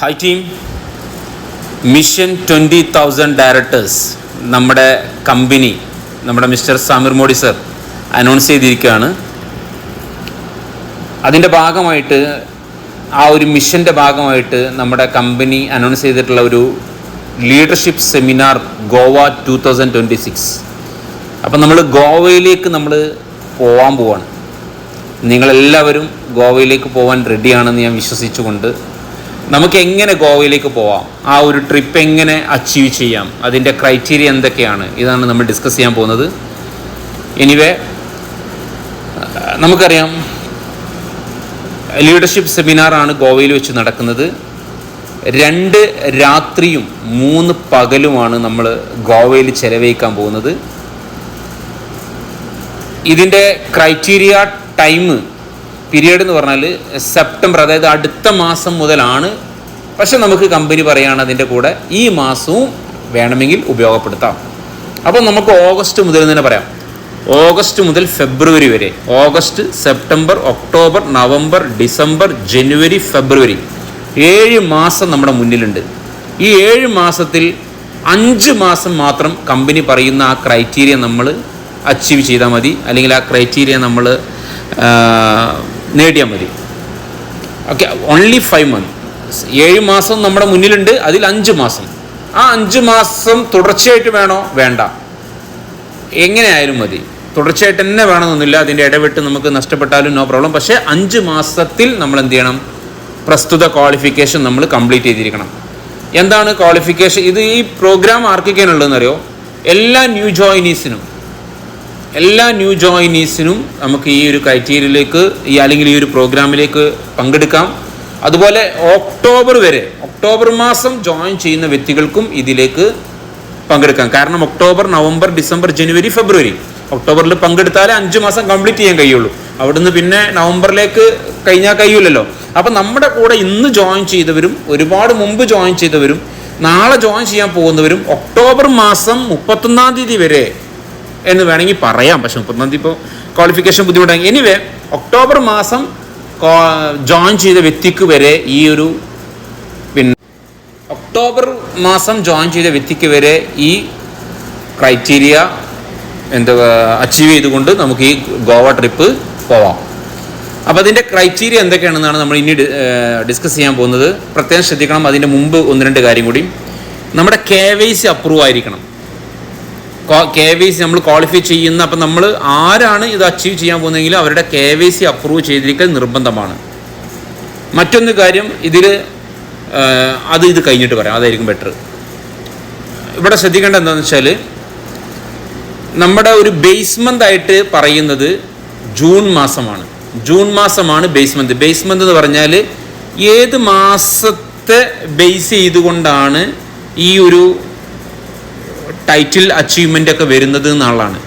Hi team mission twenty thousand directors നമ്മുടെ company നമ്മുടെ mister Sameer Modi sir announce ചെയ്തിരിക്കുകയാണ്. അതിന്റെ ഭാഗമായിട്ട് ആ ഒരു മിഷന്റെ ഭാഗമായിട്ട് നമ്മുടെ കമ്പനി അനൗൺസ് ചെയ്തിട്ടുള്ള ഒരു leadership seminar Goa two thousand twenty six അപ്പം നമ്മൾ ഗോവയിലേക്ക് നമ്മൾ പോവാൻ പോവാണ്. നിങ്ങളെല്ലാവരും ഗോവയിലേക്ക് പോകാൻ റെഡിയാണെന്ന് ഞാൻ വിശ്വസിച്ചുകൊണ്ട് നമുക്ക് എങ്ങനെ ഗോവയിലേക്ക് പോവാം? ആ ഒരു ട്രിപ്പ് എങ്ങനെ അച്ചീവ് ചെയ്യാം? അതിന്റെ ക്രൈറ്റീരിയ എന്തൊക്കെയാണ്? ഇതാണ് നമ്മൾ ഡിസ്കസ് ചെയ്യാൻ പോകുന്നത്. എനിവേ നമുക്കറിയാം ലീഡർഷിപ്പ് സെമിനാറാണ് ഗോവയിൽ വെച്ച് നടക്കുന്നത്. രണ്ട് രാത്രിയും മൂന്ന് പകലുമാണ് നമ്മൾ ഗോവയിൽ ചെലവഴിക്കാൻ പോകുന്നത്. ഇതിന്റെ ക്രൈറ്റീരിയ ടൈം പീരിയഡ് എന്ന് പറഞ്ഞാൽ സെപ്റ്റംബർ അതായത് അടുത്ത മാസം മുതലാണ്. പക്ഷെ നമുക്ക് കമ്പനി പറയുകയാണ് അതിന്റെ കൂടെ ഈ മാസവും വേണമെങ്കിൽ ഉപയോഗപ്പെടുത്താം. അപ്പോൾ നമുക്ക് ഓഗസ്റ്റ് മുതൽ തന്നെ പറയാം. ഓഗസ്റ്റ് മുതൽ ഫെബ്രുവരി വരെ. August September October November December ജനുവരി ഫെബ്രുവരി ഏഴ് മാസം നമ്മുടെ മുന്നിലുണ്ട്. ഈ ഏഴ് മാസത്തിൽ അഞ്ച് മാസം മാത്രം കമ്പനി പറയുന്ന ആ ക്രൈറ്റീരിയ നമ്മൾ അച്ചീവ് ചെയ്താൽ മതി. അല്ലെങ്കിൽ ആ ക്രൈറ്റീരിയ നമ്മൾ നേടിയാൽ മതി. ഓക്കെ ഓൺലി ഫൈവ് മന്ത് ഏഴ് മാസം നമ്മുടെ മുന്നിലുണ്ട് അതിൽ അഞ്ച് മാസം. ആ അഞ്ച് മാസം തുടർച്ചയായിട്ട് വേണോ? വേണ്ട. എങ്ങനെയായാലും മതി. തുടർച്ചയായിട്ട് തന്നെ വേണമെന്നൊന്നുമില്ല. അതിന്റെ ഇടവിട്ട് നമുക്ക് നഷ്ടപ്പെട്ടാലും നോ പ്രോബ്ലം പക്ഷേ അഞ്ച് മാസത്തിൽ നമ്മൾ എന്ത് ചെയ്യണം? പ്രസ്തുത ക്വാളിഫിക്കേഷൻ നമ്മൾ കംപ്ലീറ്റ് ചെയ്തിരിക്കണം. എന്താണ് ക്വാളിഫിക്കേഷൻ ഇത് ഈ പ്രോഗ്രാം ആർക്കൊക്കെയാണ് ഉള്ളതെന്നറിയോ എല്ലാ ന്യൂ ജോയിനീസിനും എല്ലാ ന്യൂ ജോയിനീസിനും നമുക്ക് ഈ ഒരു ക്രൈറ്റീരിയയിലേക്ക് ഈ അല്ലെങ്കിൽ ഈ ഒരു പ്രോഗ്രാമിലേക്ക് പങ്കെടുക്കാം. അതുപോലെ ഒക്ടോബർ വരെ ഒക്ടോബർ മാസം ജോയിൻ ചെയ്യുന്ന വ്യക്തികൾക്കും ഇതിലേക്ക് പങ്കെടുക്കാം. കാരണം ഒക്ടോബർ നവംബർ ഡിസംബർ ജനുവരി ഫെബ്രുവരി ഒക്ടോബറിൽ പങ്കെടുത്താലേ അഞ്ച് മാസം കംപ്ലീറ്റ് ചെയ്യാൻ കഴിയുള്ളൂ. അവിടുന്ന് പിന്നെ നവംബറിലേക്ക് കഴിഞ്ഞാൽ കഴിയില്ലല്ലോ അപ്പം നമ്മുടെ കൂടെ ഇന്ന് ജോയിൻ ചെയ്തവരും ഒരുപാട് മുമ്പ് ജോയിൻ ചെയ്തവരും നാളെ ജോയിൻ ചെയ്യാൻ പോകുന്നവരും ഒക്ടോബർ മാസം മുപ്പത്തൊന്നാം തീയതി വരെ എന്ന് വേണമെങ്കിൽ പറയാം. പക്ഷെ മുപ്പത്തൊന്നാം തീയതി ഇപ്പോൾ ക്വാളിഫിക്കേഷൻ ബുദ്ധിമുട്ടാണ് എനിവേ ഒക്ടോബർ മാസം ജോയിൻ ചെയ്ത വ്യക്തിക്ക് വരെ ഈ ഒരു പിന്നെ ഒക്ടോബർ മാസം ജോയിൻ ചെയ്ത വ്യക്തിക്ക് വരെ ഈ ക്രൈറ്റീരിയ എന്താ അച്ചീവ് ചെയ്തുകൊണ്ട് നമുക്ക് ഈ ഗോവ ട്രിപ്പ് പോവാം. അപ്പോൾ അതിന്റെ ക്രൈറ്റീരിയ എന്തൊക്കെയാണെന്നാണ് നമ്മൾ ഇനി ഡിസ്കസ് ചെയ്യാൻ പോകുന്നത്. പ്രത്യേകം ശ്രദ്ധിക്കണം. അതിന്റെ മുമ്പ് ഒന്ന് രണ്ട് കാര്യം കൂടി. നമ്മുടെ കെ വൈ സി അപ്രൂവ് ആയിരിക്കണം. കെ വൈ സി നമ്മൾ ക്വാളിഫൈ ചെയ്യുന്ന അപ്പം നമ്മൾ ആരാണ് ഇത് അച്ചീവ് ചെയ്യാൻ പോകുന്നതെങ്കിലും അവരുടെ കെ വൈ സി അപ്രൂവ് ചെയ്തിരിക്കൽ നിർബന്ധമാണ്. മറ്റൊന്ന് കാര്യം ഇതിൽ അത് ഇത് കഴിഞ്ഞിട്ട് പറയാം അതായിരിക്കും ബെറ്റർ ഇവിടെ ശ്രദ്ധിക്കേണ്ട എന്താണെന്ന് വെച്ചാൽ നമ്മുടെ ഒരു ബേസ്മെന്റ് ആയിട്ട് പറയുന്നത് ജൂൺ മാസമാണ്. ജൂൺ മാസമാണ് ബേസ്മെന്റ് ബേസ്മെന്റ് എന്ന് പറഞ്ഞാൽ ഏത് മാസത്തെ ബേസ് ചെയ്തുകൊണ്ടാണ് ഈ ഒരു ടൈറ്റിൽ അച്ചീവ്മെന്റ് ഒക്കെ വരുന്നത് എന്നുള്ളതാണ്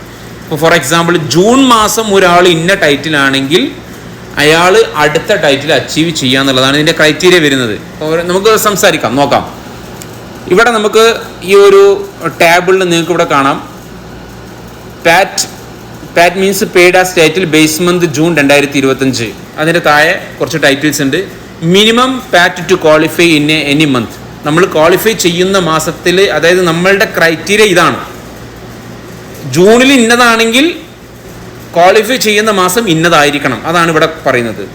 ഇപ്പോൾ ഫോർ എക്സാമ്പിൾ ജൂൺ മാസം ഒരാൾ ഇന്ന ടൈറ്റിലാണെങ്കിൽ അയാൾ അടുത്ത ടൈറ്റിൽ അച്ചീവ് ചെയ്യുക എന്നുള്ളതാണ് ഇതിന്റെ ക്രൈറ്റീരിയ വരുന്നത്. നമുക്ക് സംസാരിക്കാം നോക്കാം. ഇവിടെ നമുക്ക് ഈ ഒരു ടേബിളിൽ നിങ്ങൾക്ക് ഇവിടെ കാണാം. PAT PAT means paid as title base month June രണ്ടായിരത്തി ഇരുപത്തഞ്ച് അതിന്റെ താഴെ കുറച്ച് ടൈറ്റിൽസ് ഉണ്ട്. Minimum PAT to qualify in any month നമ്മൾ ക്വാളിഫൈ ചെയ്യുന്ന മാസത്തിൽ അതായത് നമ്മളുടെ ക്രൈറ്റീരിയ ഇതാണ്. ജൂണിൽ ഇന്നതാണെങ്കിൽ ക്വാളിഫൈ ചെയ്യുന്ന മാസം ഇന്നതായിരിക്കണം. അതാണ് ഇവിടെ പറയുന്നത്.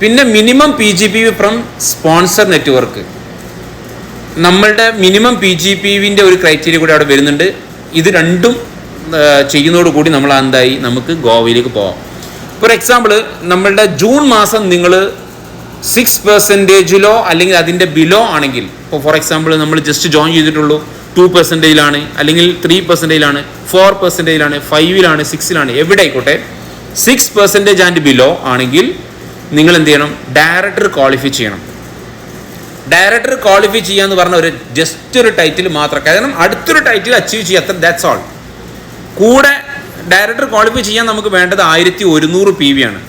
പിന്നെ minimum P G P V from sponsor network നമ്മളുടെ മിനിമം പി ജി പി വിന്റെ ഒരു ക്രൈറ്റീരിയ കൂടി അവിടെ വരുന്നുണ്ട്. ഇത് രണ്ടും ചെയ്യുന്നതോടുകൂടി നമ്മൾ എന്തായി? നമുക്ക് ഗോവയിലേക്ക് പോവാം. ഫോർ എക്സാമ്പിൾ നമ്മളുടെ ജൂൺ മാസം നിങ്ങൾ സിക്സ് പെർസെന്റേജിലോ അല്ലെങ്കിൽ അതിന്റെ ബിലോ ആണെങ്കിൽ ഇപ്പോൾ ഫോർ എക്സാമ്പിൾ നമ്മൾ ജസ്റ്റ് ജോയിൻ ചെയ്തിട്ടുള്ളൂ ടു പെർസെന്റേജിലാണ് അല്ലെങ്കിൽ ത്രീ പെർസെന്റേജിലാണ് ഫോർ പെർസെന്റേജിലാണ് ഫൈവിലാണ് സിക്സിലാണ് എവിടെ ആയിക്കോട്ടെ സിക്സ് പെർസെന്റേജ് ആൻഡ് ബിലോ ആണെങ്കിൽ നിങ്ങൾ എന്ത് ചെയ്യണം ഡയറക്ടർ ക്വാളിഫൈ ചെയ്യണം. ഡയറക്ടർ ക്വാളിഫൈ ചെയ്യാന്ന് പറഞ്ഞ ഒരു ജസ്റ്റ് ഒരു ടൈറ്റിൽ മാത്രം കാരണം അടുത്തൊരു ടൈറ്റിൽ അച്ചീവ് ചെയ്യാത്ത ദാറ്റ്സ് ഓൾ കൂടെ ഡയറക്ടർ ക്വാളിഫൈ ചെയ്യാൻ നമുക്ക് വേണ്ടത് ആയിരത്തി ഒരുന്നൂറ് പി വി ആണ്.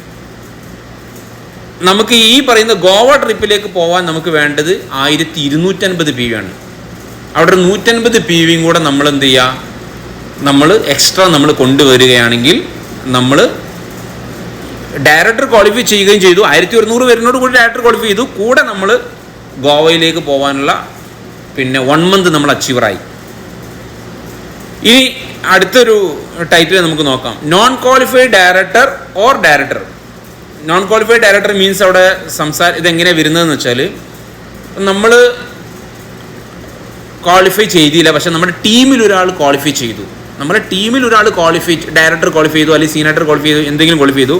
നമുക്ക് ഈ പറയുന്ന ഗോവ ട്രിപ്പിലേക്ക് പോകാൻ നമുക്ക് വേണ്ടത് ആയിരത്തി ഇരുന്നൂറ്റൻപത് പി വി ആണ്. അവിടെ ഒരു നൂറ്റൻപത് പി വിയും കൂടെ നമ്മൾ എന്ത് ചെയ്യുക നമ്മൾ എക്സ്ട്രാ നമ്മൾ കൊണ്ടുവരികയാണെങ്കിൽ നമ്മൾ ഡയറക്ടർ ക്വാളിഫൈ ചെയ്യുകയും ചെയ്തു. ആയിരത്തി ഒരുന്നൂറ് വരുന്നതോട് കൂടി ഡയറക്ടർ ക്വാളിഫൈ ചെയ്തു. കൂടെ നമ്മൾ ഗോവയിലേക്ക് പോകാനുള്ള പിന്നെ വൺ മന്ത് നമ്മൾ അച്ചീവറായി ഇനി അടുത്തൊരു ടൈറ്റിൽ നമുക്ക് നോക്കാം. Non qualified director or director non qualified director means അവിടെ സംസാര ഇതെങ്ങനെയാണ് വരുന്നതെന്ന് വെച്ചാൽ നമ്മൾ ക്വാളിഫൈ ചെയ്തില്ല. പക്ഷെ നമ്മുടെ ടീമിൽ ഒരാൾ ക്വാളിഫൈ ചെയ്തു. നമ്മുടെ ടീമിൽ ഒരാൾ ക്വാളിഫൈ ഡയറക്ടർ ക്വാളിഫൈ ചെയ്തു അല്ലെങ്കിൽ സീനിയർ ക്വാളിഫൈ ചെയ്തു എന്തെങ്കിലും ക്വാളിഫൈ ചെയ്തു.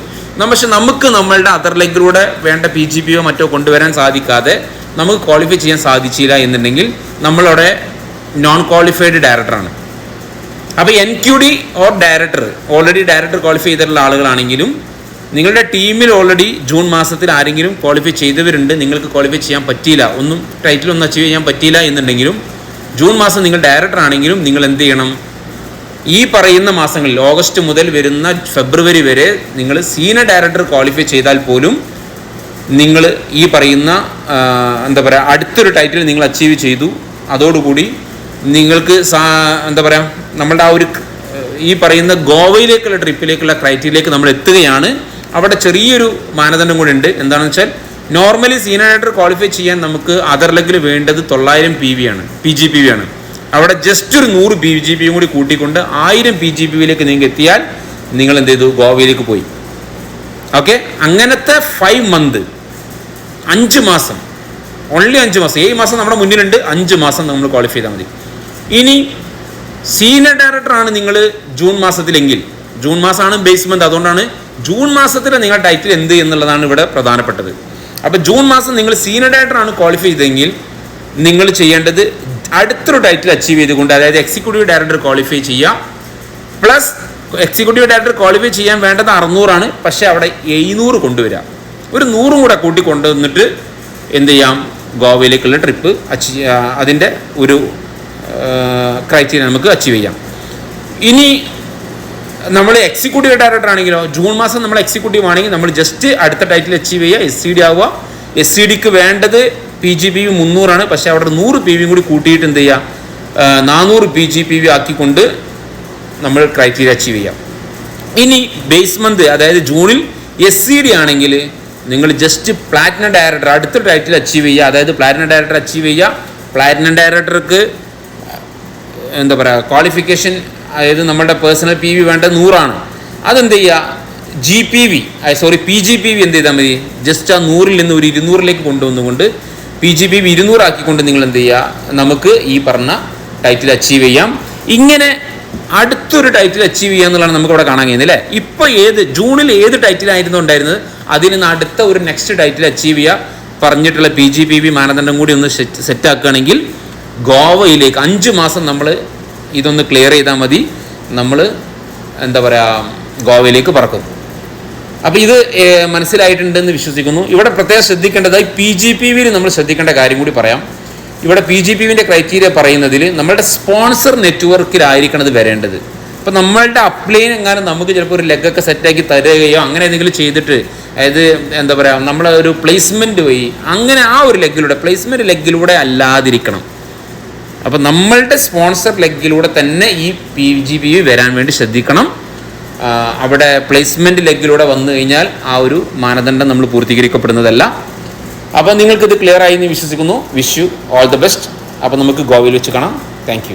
പക്ഷെ നമുക്ക് നമ്മളുടെ അതർ ലെഗിലൂടെ വേണ്ട പി ജി പിയോ മറ്റോ കൊണ്ടുവരാൻ സാധിക്കാതെ നമുക്ക് ക്വാളിഫൈ ചെയ്യാൻ സാധിച്ചില്ല എന്നുണ്ടെങ്കിൽ നമ്മളവിടെ നോൺ ക്വാളിഫൈഡ് ഡയറക്ടറാണ് അപ്പോൾ N Q D or director already director qualify ചെയ്തിട്ടുള്ള ആളുകളാണെങ്കിലും നിങ്ങളുടെ ടീമിൽ ഓൾറെഡി ജൂൺ മാസത്തിൽ ആരെങ്കിലും ക്വാളിഫൈ ചെയ്തവരുണ്ട് നിങ്ങൾക്ക് ക്വാളിഫൈ ചെയ്യാൻ പറ്റിയില്ല ഒന്നും ടൈറ്റിൽ ഒന്നും അച്ചീവ് ചെയ്യാൻ പറ്റിയില്ല എന്നുണ്ടെങ്കിലും ജൂൺ മാസം നിങ്ങൾ ഡയറക്ടർ ആണെങ്കിലും നിങ്ങൾ എന്ത് ചെയ്യണം? ഈ പറയുന്ന മാസങ്ങളിൽ ഓഗസ്റ്റ് മുതൽ വരുന്ന ഫെബ്രുവരി വരെ നിങ്ങൾ സീനിയർ ഡയറക്ടർ ക്വാളിഫൈ ചെയ്താൽ പോലും നിങ്ങൾ ഈ പറയുന്ന എന്താ പറയുക അടുത്തൊരു ടൈറ്റിൽ നിങ്ങൾ അച്ചീവ് ചെയ്തു. അതോടുകൂടി നിങ്ങൾക്ക് എന്താ പറയുക നമ്മളുടെ ആ ഒരു ഈ പറയുന്ന ഗോവയിലേക്കുള്ള ട്രിപ്പിലേക്കുള്ള ക്രൈറ്റീരിയയിലേക്ക് നമ്മൾ എത്തുകയാണ്. അവിടെ ചെറിയൊരു മാനദണ്ഡം കൂടി ഉണ്ട്. എന്താണെന്ന് വെച്ചാൽ നോർമലി സീനിയർ ആയിട്ട് ക്വാളിഫൈ ചെയ്യാൻ നമുക്ക് അതർ ലെഗിൽ വേണ്ടത് തൊള്ളായിരം പി വി ആണ്. പി ജി പി വി ആണ്. അവിടെ ജസ്റ്റ് ഒരു നൂറ് പി ജി പിയും കൂടി കൂട്ടിക്കൊണ്ട് ആയിരം പി ജി പി വിയിലേക്ക് നിങ്ങൾക്ക് എത്തിയാൽ നിങ്ങൾ എന്ത് ചെയ്തു? ഗോവയിലേക്ക് പോയി. ഓക്കെ അങ്ങനത്തെ ഫൈവ് മന്ത് അഞ്ച് മാസം ഓൺലി അഞ്ച് മാസം ഏഴ് മാസം നമ്മുടെ മുന്നിലുണ്ട്. അഞ്ച് മാസം നമ്മൾ ക്വാളിഫൈ ചെയ്താൽ മതി. ഇനി സീനിയർ ഡയറക്ടറാണ് നിങ്ങൾ ജൂൺ മാസത്തിലെങ്കിൽ. ജൂൺ മാസമാണ് ബേസ് മന്ത് അതുകൊണ്ടാണ് ജൂൺ മാസത്തിൽ നിങ്ങൾ ടൈറ്റിൽ എന്ത് എന്നുള്ളതാണ് ഇവിടെ പ്രധാനപ്പെട്ടത്. അപ്പോൾ ജൂൺ മാസം നിങ്ങൾ സീനിയർ ഡയറക്ടറാണ് ക്വാളിഫൈ ചെയ്തെങ്കിൽ നിങ്ങൾ ചെയ്യേണ്ടത് അടുത്തൊരു ടൈറ്റിൽ അച്ചീവ് ചെയ്തുകൊണ്ട് അതായത് എക്സിക്യൂട്ടീവ് ഡയറക്ടർ ക്വാളിഫൈ ചെയ്യുക. പ്ലസ് എക്സിക്യൂട്ടീവ് ഡയറക്ടർ ക്വാളിഫൈ ചെയ്യാൻ വേണ്ടത് അറുന്നൂറാണ് പക്ഷേ അവിടെ എഴുന്നൂറ് കൊണ്ടുവരിക. ഒരു നൂറും കൂടെ കൂട്ടി കൊണ്ടുവന്നിട്ട് എന്ത് ചെയ്യാം? ഗോവയിലേക്കുള്ള ട്രിപ്പ് അച്ചീ അതിന്റെ ഒരു ക്രൈറ്റീരിയ നമുക്ക് അച്ചീവ് ചെയ്യാം. ഇനി നമ്മൾ എക്സിക്യൂട്ടീവ് ഡയറക്ടർ ആണെങ്കിലോ ജൂൺ മാസം നമ്മൾ എക്സിക്യൂട്ടീവ് ആണെങ്കിൽ നമ്മൾ ജസ്റ്റ് അടുത്ത ടൈറ്റിൽ അച്ചീവ് ചെയ്യുക എസ് സി ഡി ആവുക. എസ് സി ഡിക്ക് വേണ്ടത് പി ജി പി വി മുന്നൂറാണ്. പക്ഷേ അവിടെ നൂറ് പി വിയും കൂടി കൂട്ടിയിട്ട് എന്ത് ചെയ്യുക നാനൂറ് പി ജി പി വി ആക്കിക്കൊണ്ട് നമ്മൾ ക്രൈറ്റീരിയ അച്ചീവ് ചെയ്യാം. ഇനി ബേസ് മന്ത് അതായത് ജൂണിൽ എസ് സി ഡി ആണെങ്കിൽ നിങ്ങൾ ജസ്റ്റ് പ്ലാറ്റിനം ഡയറക്ടർ അടുത്ത ടൈറ്റിൽ അച്ചീവ് ചെയ്യുക. അതായത് പ്ലാറ്റിനം ഡയറക്ടർ അച്ചീവ് ചെയ്യുക. പ്ലാറ്റിനം ഡയറക്ടർക്ക് എന്താ പറയുക ക്വാളിഫിക്കേഷൻ അതായത് നമ്മുടെ പേഴ്സണൽ പി വി വേണ്ടത് നൂറാണ്. അതെന്ത് ചെയ്യുക G P V sorry P G P V എന്ത് ചെയ്താൽ മതി? ജസ്റ്റ് ആ നൂറിൽ നിന്ന് ഒരു ഇരുന്നൂറിലേക്ക് കൊണ്ടുവന്നുകൊണ്ട് പി ജി പി വി ഇരുന്നൂറാക്കിക്കൊണ്ട് നിങ്ങൾ എന്ത് ചെയ്യുക നമുക്ക് ഈ പറഞ്ഞ ടൈറ്റിൽ അച്ചീവ് ചെയ്യാം. ഇങ്ങനെ അടുത്തൊരു ടൈറ്റിൽ അച്ചീവ് ചെയ്യുക എന്നുള്ളതാണ് നമുക്ക് ഇവിടെ കാണാൻ കഴിയുന്നത് അല്ലേ? ഇപ്പോൾ ഏത് ജൂണിൽ ഏത് ടൈറ്റിലായിരുന്നു ഉണ്ടായിരുന്നത്? അതിൽ നിന്ന് അടുത്ത ഒരു നെക്സ്റ്റ് ടൈറ്റിൽ അച്ചീവ് ചെയ്യുക പറഞ്ഞിട്ടുള്ള പി ജി പി വി മാനദണ്ഡം കൂടി ഒന്ന് സെറ്റ് സെറ്റാക്കുകയാണെങ്കിൽ ഗോവയിലേക്ക് അഞ്ച് മാസം നമ്മൾ ഇതൊന്ന് ക്ലിയർ ചെയ്താൽ മതി. നമ്മൾ എന്താ പറയുക ഗോവയിലേക്ക് പറക്കും. അപ്പോൾ ഇത് മനസ്സിലായിട്ടുണ്ടെന്ന് വിശ്വസിക്കുന്നു. ഇവിടെ പ്രത്യേകം ശ്രദ്ധിക്കേണ്ടതായി പി ജി പി വിയിൽ നമ്മൾ ശ്രദ്ധിക്കേണ്ട കാര്യം കൂടി പറയാം. ഇവിടെ പി ജി പി വിന്റെ ക്രൈറ്റീരിയ പറയുന്നതിൽ നമ്മളുടെ സ്പോൺസർ നെറ്റ്വർക്കിലായിരിക്കണം ഇത് വരേണ്ടത്. അപ്പോൾ നമ്മളുടെ അപ്ലൈൻ എങ്ങാനും നമുക്ക് ചിലപ്പോൾ ഒരു ലെഗൊക്കെ സെറ്റാക്കി തരുകയോ അങ്ങനെ എന്തെങ്കിലും ചെയ്തിട്ട് അതായത് എന്താ പറയുക നമ്മളെ ഒരു പ്ലേസ്മെന്റ് വഴി അങ്ങനെ ആ ഒരു ലെഗിലൂടെ പ്ലേസ്മെന്റ് ലെഗിലൂടെ അല്ലാതിരിക്കണം. അപ്പോൾ നമ്മളുടെ സ്പോൺസർ ലെഗിലൂടെ തന്നെ ഈ പി ജി പി വരാൻ വേണ്ടി ശ്രദ്ധിക്കണം. അവിടെ പ്ലേസ്മെന്റ് ലെഗിലൂടെ വന്നു കഴിഞ്ഞാൽ ആ ഒരു മാനദണ്ഡം നമ്മൾ പൂർത്തീകരിക്കപ്പെടുന്നതല്ല. അപ്പോൾ നിങ്ങൾക്കിത് ക്ലിയർ ആയി എന്ന് വിശ്വസിക്കുന്നു. Wish you all the best അപ്പോൾ നമുക്ക് ഗോവയിൽ വെച്ച് കാണാം. താങ്ക്